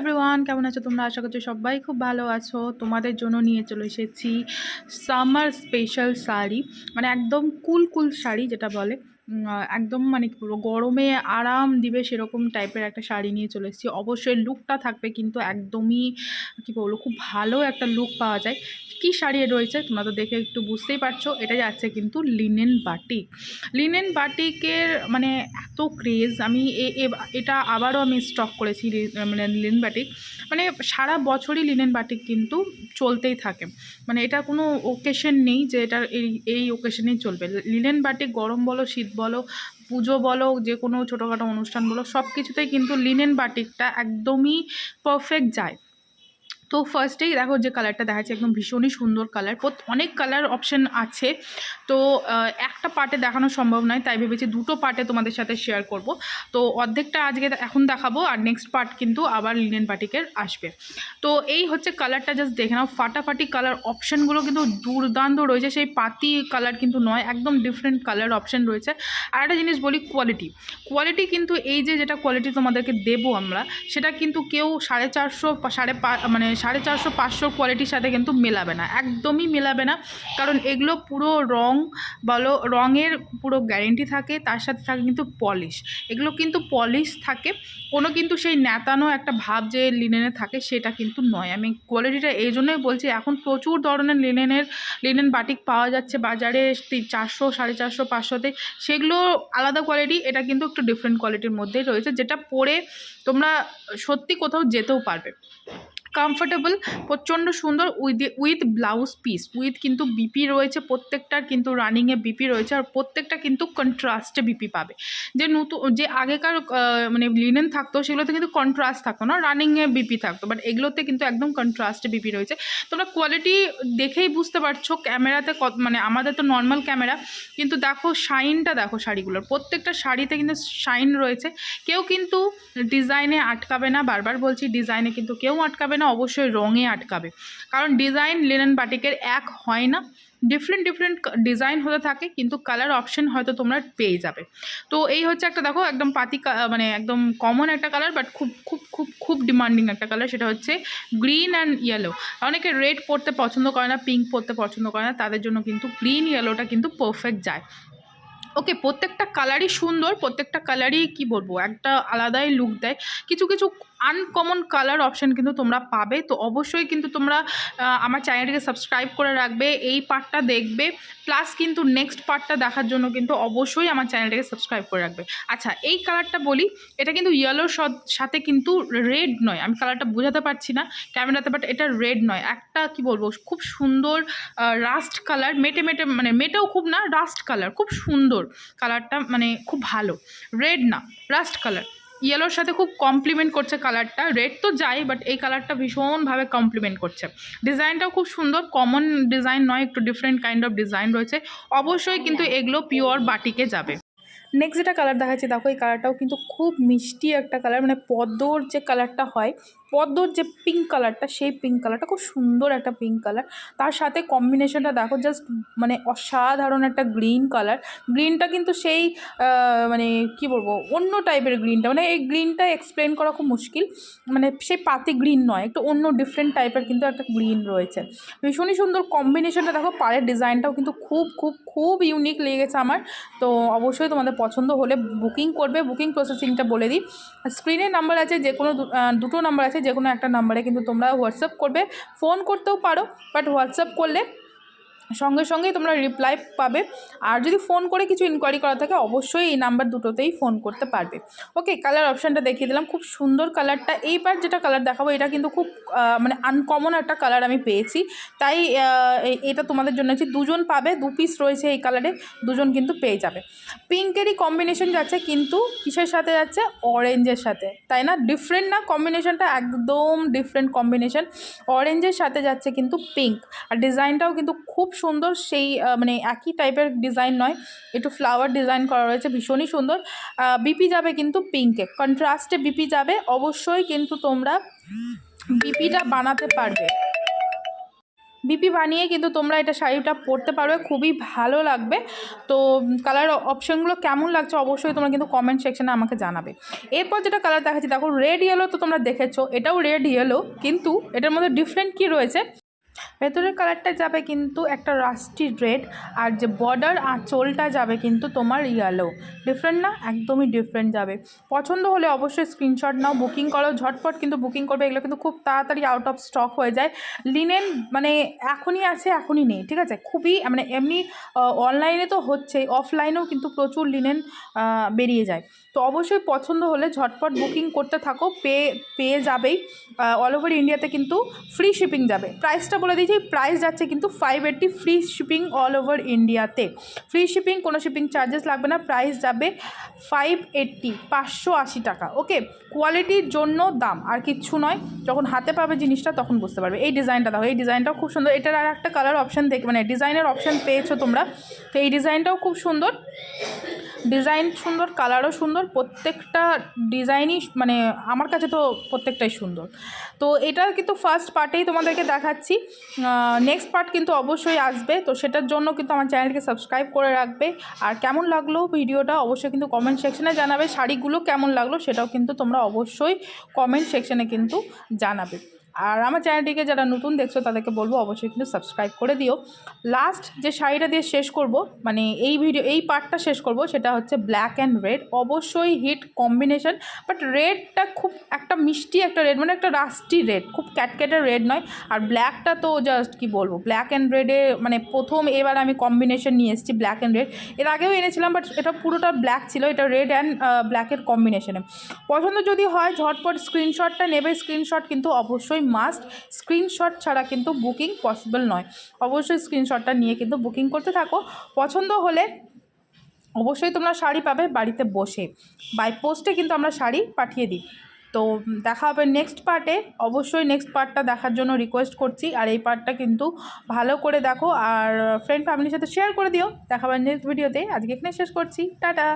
Everyone কেমন আছো তোমরা? আশা করছ সবাই খুব ভালো আছো। তোমাদের জন্য নিয়ে চলে এসেছি সামার স্পেশাল শাড়ি মানে একদম কুল কুল শাড়ি যেটা বলে। একদম মানে বলব, গরমে আরাম দিবে সেরকম টাইপের একটা শাড়ি নিয়ে চলে এসেছি। অবশ্যই লুকটা থাকবে কিন্তু একদমই, কী বলব, খুব ভালো একটা লুক পাওয়া যায়। কি শাড়ি রয়েছে তোমরা তো দেখে একটু বুঝতেই পারছ এটা যাচ্ছে কিন্তু লিনেন বাটিক লিনেন বাটিকের মানে এত ক্রেজ আমি এটা আবারও আমি স্টক করেছি মানে লিনেন বাটিক মানে সারা বছরই লিনেন বাটিক কিন্তু চলতেই থাকে। মানে এটা কোনো ওকেশন নেই যে এটা এই এই ওকেশনেই চলবে। লিনেন বাটিক গরম বলো, শীত বলো পুজো বলো, যে কোনো ছোটোখাটো অনুষ্ঠান বলো সব কিছুতেই কিন্তু লিনেন বাটিকটা একদমই পারফেক্ট যায়। তো ফার্স্টেই দেখো যে কালারটা দেখাচ্ছে, একদম ভীষণই সুন্দর কালার অনেক কালার অপশন আছে। তো একটা পার্টে দেখানো সম্ভব নয়, তাই ভেবেছি দুটো পার্টে তোমাদের সাথে শেয়ার করব। তো অর্ধেকটা আজকে এখন দেখাবো, আর নেক্সট পার্ট কিন্তু আবার লিনেন বাটিকের আসবে। তো এই হচ্ছে কালারটা জাস্ট দেখে নাও, ফাটাফাটি কালার অপশানগুলো কিন্তু দুর্দান্ত রয়েছে। সেই পাতি কালার কিন্তু নয়, একদম ডিফারেন্ট কালার অপশান রয়েছে। আর একটা জিনিস বলি কোয়ালিটি কোয়ালিটি কিন্তু এই যে যেটা কোয়ালিটি তোমাদেরকে দেবো আমরা, সেটা কিন্তু কেউ সাড়ে চারশো সাড়ে মানে সাড়ে চারশো পাঁচশোর কোয়ালিটির সাথে কিন্তু মেলাবে না। একদমই মেলাবে না। কারণ এগুলো পুরো রং, বলো, রঙের পুরো গ্যারেন্টি থাকে, তার সাথে থাকে কিন্তু পলিশ এগুলো কিন্তু পলিশ থাকে। কোনো কিন্তু সেই ন্যাতানো একটা ভাব যে লিনেনে থাকে, সেটা কিন্তু নয়। আমি কোয়ালিটিটা এই জন্যই বলছি, এখন প্রচুর ধরনের লিনেনের লিনেন বাটিক পাওয়া যাচ্ছে বাজারে চারশো, সাড়ে চারশো, পাঁচশোতে। সেগুলো আলাদা কোয়ালিটি এটা কিন্তু একটু ডিফারেন্ট কোয়ালিটির মধ্যেই রয়েছে, যেটা পরে তোমরা সত্যি কোথাও যেতেও পারবে। কমফোর্টেবল প্রচণ্ড সুন্দর with with blouse piece with কিন্তু বিপি রয়েছে, প্রত্যেকটার কিন্তু রানিংয়ে বিপি রয়েছে আর প্রত্যেকটা কিন্তু কন্ট্রাস্টে বিপি পাবে। যে নতুন যে আগেকার মানে লিনেন থাকতো, সেগুলোতে কিন্তু কন্ট্রাস্ট থাকতো না রানিংয়ে বিপি থাকতো বাট এগুলোতে কিন্তু একদম কন্ট্রাস্টে বিপি রয়েছে। তোমরা কোয়ালিটি দেখেই বুঝতে পারছ, ক্যামেরাতে কত মানে আমাদের তো নর্মাল ক্যামেরা, কিন্তু দেখো শাইনটা দেখো শাড়িগুলোর, প্রত্যেকটা শাড়িতে কিন্তু শাইন রয়েছে। কেউ কিন্তু ডিজাইনে আটকাবে না, বারবার বলছি ডিজাইনে কিন্তু কেউ আটকাবে না। অবশ্যই রঙে আটকাবে। কারণ ডিজাইন লিনেন বাটিকের এক হয় না। ডিফারেন্ট ডিফারেন্ট ডিজাইন হতে থাকে, কিন্তু কালার অপশন হয়তো তোমরা পেয়ে যাবে। তো এই হচ্ছে একটা দেখো, একদম পাতি মানে একদম কমন একটা কালার বাট খুব খুব খুব খুব ডিমান্ডিং একটা কালার সেটা হচ্ছে গ্রিন অ্যান্ড ইয়েলো অনেকে রেড পরতে পছন্দ করে না পিঙ্ক পরতে পছন্দ করে না, তাদের জন্য কিন্তু গ্রিন ইয়েলোটা কিন্তু পারফেক্ট যায়। ওকে প্রত্যেকটা কালারই সুন্দর, প্রত্যেকটা কালারই কি বলব, একটা আলাদাই লুক দেয়। কিছু কিছু আনকমন কালার অপশন কিন্তু তোমরা পাবে। তো অবশ্যই কিন্তু তোমরা আমার চ্যানেলটিকে সাবস্ক্রাইব করে রাখবে, এই পার্টটা দেখবে। প্লাস কিন্তু নেক্সট পার্টটা দেখার জন্য কিন্তু অবশ্যই আমার চ্যানেলটাকে সাবস্ক্রাইব করে রাখবে। আচ্ছা এই কালারটা বলি, এটা কিন্তু ইয়েলোর সাথে কিন্তু রেড নয়। আমি কালারটা বোঝাতে পারছি না ক্যামেরাতে বাট এটা রেড নয়। একটা কি বলব, খুব সুন্দর রাস্ট কালার মেটে মেটে মানে মেটেও খুব না রাস্ট কালার খুব সুন্দর কালারটা মানে খুব ভালো। রেড না রাস্ট কালার ইয়েলোর সাথে খুব কমপ্লিমেন্ট করছে কালারটা রেড তো যাই বাট এই কালারটা ভীষণভাবে কমপ্লিমেন্ট করছে। ডিজাইনটাও খুব সুন্দর কমন ডিজাইন নয়, একটু ডিফারেন্ট কাইন্ড অফ ডিজাইন রয়েছে। অবশ্যই কিন্তু এগুলো পিওর বাটিকে যাবে। নেক্সট যেটা কালার দেখাচ্ছি, দেখো এই কালারটাও কিন্তু খুব মিষ্টি একটা কালার মানে পদ্মর যে কালারটা হয় পদ্মর যে পিঙ্ক কালারটা সেই পিঙ্ক কালারটা খুব সুন্দর একটা পিঙ্ক কালার তার সাথে কম্বিনেশনটা দেখো জাস্ট মানে অসাধারণ একটা গ্রিন কালার গ্রিনটা কিন্তু সেই মানে কি বলব, অন্য টাইপের গ্রিনটা মানে এই গ্রিনটা এক্সপ্লেন করা খুব মুশকিল। মানে সেই পাতি গ্রিন নয়, একটু অন্য ডিফারেন্ট টাইপের কিন্তু একটা গ্রিন রয়েছে। ভীষণই সুন্দর কম্বিনেশনটা দেখো, পাড়ের ডিজাইনটাও কিন্তু খুব খুব খুব ইউনিক লেগেছে আমার। তো অবশ্যই তোমাদের পছন্দ হলে বুকিং করবে। বুকিং প্রসেসিংটা বলে দিই। স্ক্রিনে নাম্বার আছে যে কোনো দুটো নাম্বার আছে যে কোনো একটা নাম্বারে কিন্তু তোমরা হোয়াটসঅ্যাপ করবে ফোন করতেও পারো বাট হোয়াটসঅ্যাপ করলে সঙ্গে সঙ্গেই তোমরা রিপ্লাই পাবে। আর যদি ফোন করে কিছু ইনকোয়ারি করা থাকে, অবশ্যই এই নাম্বার দুটোতেই ফোন করতে পারবে। ওকে কালার অপশানটা দেখিয়ে দিলাম। খুব সুন্দর কালারটা এইবার যেটা কালার দেখাবো, এটা কিন্তু খুব মানে আনকমন একটা কালার আমি পেয়েছি। তাই এটা তোমাদের জন্য হচ্ছে দুজন পাবে, দু পিস রয়েছে এই কালারে দুজন কিন্তু পেয়ে যাবে। পিঙ্কেরই কম্বিনেশন যাচ্ছে, কিন্তু কিসের সাথে যাচ্ছে? অরেঞ্জের সাথে। তাই না? ডিফারেন্ট না? কম্বিনেশনটা একদম ডিফারেন্ট কম্বিনেশন অরেঞ্জের সাথে যাচ্ছে কিন্তু পিঙ্ক আর ডিজাইনটাও কিন্তু খুব সুন্দর সেই মানে একই টাইপের ডিজাইন নয়। একটু ফ্লাওয়ার ডিজাইন করা রয়েছে, ভীষণই সুন্দর। বিপি যাবে কিন্তু পিঙ্কে কন্ট্রাস্টে বিপি যাবে, অবশ্যই কিন্তু তোমরা বিপিটা বানাতে পারবে। বিপি বানিয়ে কিন্তু তোমরা এটা শাড়িটা পরতে পারবে, খুবই ভালো লাগবে। তো কালার অপশনগুলো কেমন লাগছে অবশ্যই তোমরা কিন্তু কমেন্ট সেকশানে আমাকে জানাবে। এরপর যেটা কালার দেখাচ্ছি, দেখো রেড ইয়েলো তো তোমরা দেখেছ, এটাও রেড ইয়েলো কিন্তু এটার মধ্যে ডিফারেন্ট কী রয়েছে? ভেতরের কালারটা যাবে কিন্তু একটা রাস্টি রেড আর যে বর্ডার আঁচলটা যাবে কিন্তু তোমার ইয়েলো ডিফারেন্ট না? একদমই ডিফারেন্ট যাবে। পছন্দ হলে অবশ্যই স্ক্রিনশট নাও বুকিং করো, ঝটপট কিন্তু বুকিং করবে, এগুলো কিন্তু খুব তাড়াতাড়ি আউট অফ স্টক হয়ে যায়। লিনেন মানে এখনই আছে, এখনই নেই, ঠিক আছে? খুবই মানে এমনি অনলাইনে তো হচ্ছেই অফলাইনেও কিন্তু প্রচুর লিনেন বেরিয়ে যায়। তো অবশ্যই পছন্দ হলে ঝটপট বুকিং করতে থাকো পেয়ে পেয়ে যাবেই। অল ওভার ইন্ডিয়াতে কিন্তু ফ্রি শিপিং যাবে। প্রাইসটা বলে দিয়েছি প্রাইস যাচ্ছে কিন্তু five eighty free shipping all over ইন্ডিয়াতে ফ্রি শিপিং কোনো শিপিং চার্জেস লাগবে না প্রাইস যাবে ফাইভ এইট্টি পাঁচশো আশি টাকা ওকে কোয়ালিটির জন্য দাম, আর কিচ্ছু নয়, যখন হাতে পাবে জিনিসটা তখন বুঝতে পারবে। এই ডিজাইনটা দেখো, এই ডিজাইনটাও খুব সুন্দর, এটার আর একটা কালার অপশান দেখ মানে ডিজাইনের অপশান পেয়েছ তোমরা, তো এই ডিজাইনটাও খুব সুন্দর। ডিজাইন সুন্দর কালারও সুন্দর, প্রত্যেকটা ডিজাইনই মানে আমার কাছে তো প্রত্যেকটাই সুন্দর। তো এটা কিন্তু ফার্স্ট পার্টেই তোমাদেরকে দেখাচ্ছি। নেক্সট পার্ট কিন্তু অবশ্যই আসবে। তো সেটার জন্য কিন্তু আমার চ্যানেলকে সাবস্ক্রাইব করে রাখবে। আর কেমন লাগল ভিডিওটা অবশ্যই কিন্তু কমেন্ট সেকশনে জানাবে। শাড়িগুলো কেমন লাগল সেটাও কিন্তু তোমরা অবশ্যই কমেন্ট সেকশনে কিন্তু জানাবে। আর আমার চ্যানেলটিকে যারা নতুন দেখছ, তাদেরকে বলব অবশ্যই কিন্তু সাবস্ক্রাইব করে দিও। লাস্ট যে শাড়িটা দিয়ে শেষ করব মানে এই ভিডিও এই পার্টটা শেষ করব, সেটা হচ্ছে ব্ল্যাক অ্যান্ড রেড অবশ্যই হিট কম্বিনেশন বাট রেডটা খুব একটা মিষ্টি একটা রেড মানে একটা রাস্টি রেড খুব ক্যাটক্যাটের রেড নয়। আর ব্ল্যাকটা তো জাস্ট কি বলব ব্ল্যাক অ্যান্ড রেডে মানে প্রথম এবার আমি কম্বিনেশন নিয়ে এসেছি ব্ল্যাক অ্যান্ড রেড এর আগেও এনেছিলাম বাট এটা পুরোটা ব্ল্যাক ছিল, এটা রেড অ্যান্ড ব্ল্যাকের কম্বিনেশনে পছন্দ যদি হয়, ঝটপট স্ক্রিনশটটা নেবে স্ক্রিনশট কিন্তু অবশ্যই মাস্ট স্ক্রিনশট ছাড়া কিন্তু বুকিং পসিবল নয়। অবশ্যই স্ক্রিনশটটা নিয়ে কিন্তু বুকিং করতে থাকো। পছন্দ হলে অবশ্যই তোমরা শাড়ি পাবে বাড়িতে বসে। বাই পোস্টে কিন্তু আমরা শাড়ি পাঠিয়ে দিই। তো দেখা হবে নেক্সট পার্টে অবশ্যই নেক্সট পার্টটা দেখার জন্য রিকোয়েস্ট করছি। আর এই পার্টটা কিন্তু ভালো করে দেখো। আর ফ্রেন্ড ফ্যামিলির সাথে শেয়ার করে দিও। দেখা হবে নেক্সট ভিডিওতে আজকে এখানে শেষ করছি। টাটা!